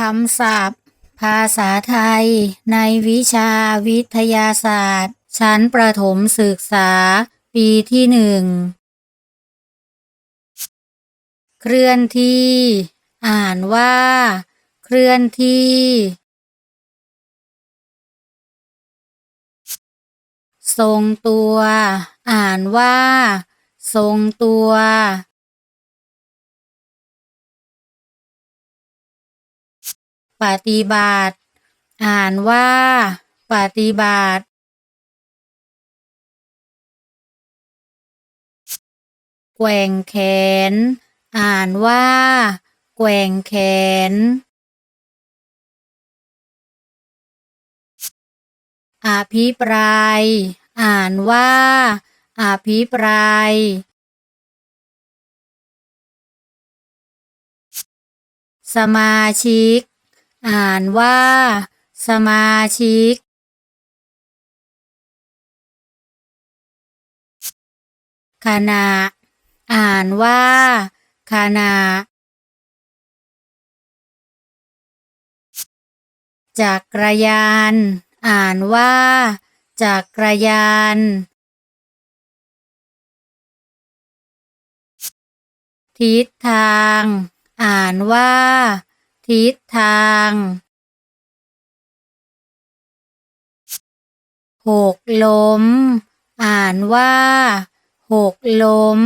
คำศัพท์ ภาษาไทย ในวิชาวิทยาศาสตร์ ชั้นประถมศึกษา ปีที่หนึ่ง เคลื่อนที่ อ่านว่า เคลื่อนที่ ทรงตัว อ่านว่า ทรงตัว ปฏิบัติ อ่านว่า ปฏิบัติ แกว่งแขน อ่านว่า แกว่งแขน อภิปราย อ่านว่า อภิปรายสมาชิก อ่านว่า สมาชิกขณะอ่านว่าขณะจักรยาน อ่านว่าจักรยาน ทิศทาง อ่านว่า ทิศทางหกล้ม อ่านว่า หกล้ม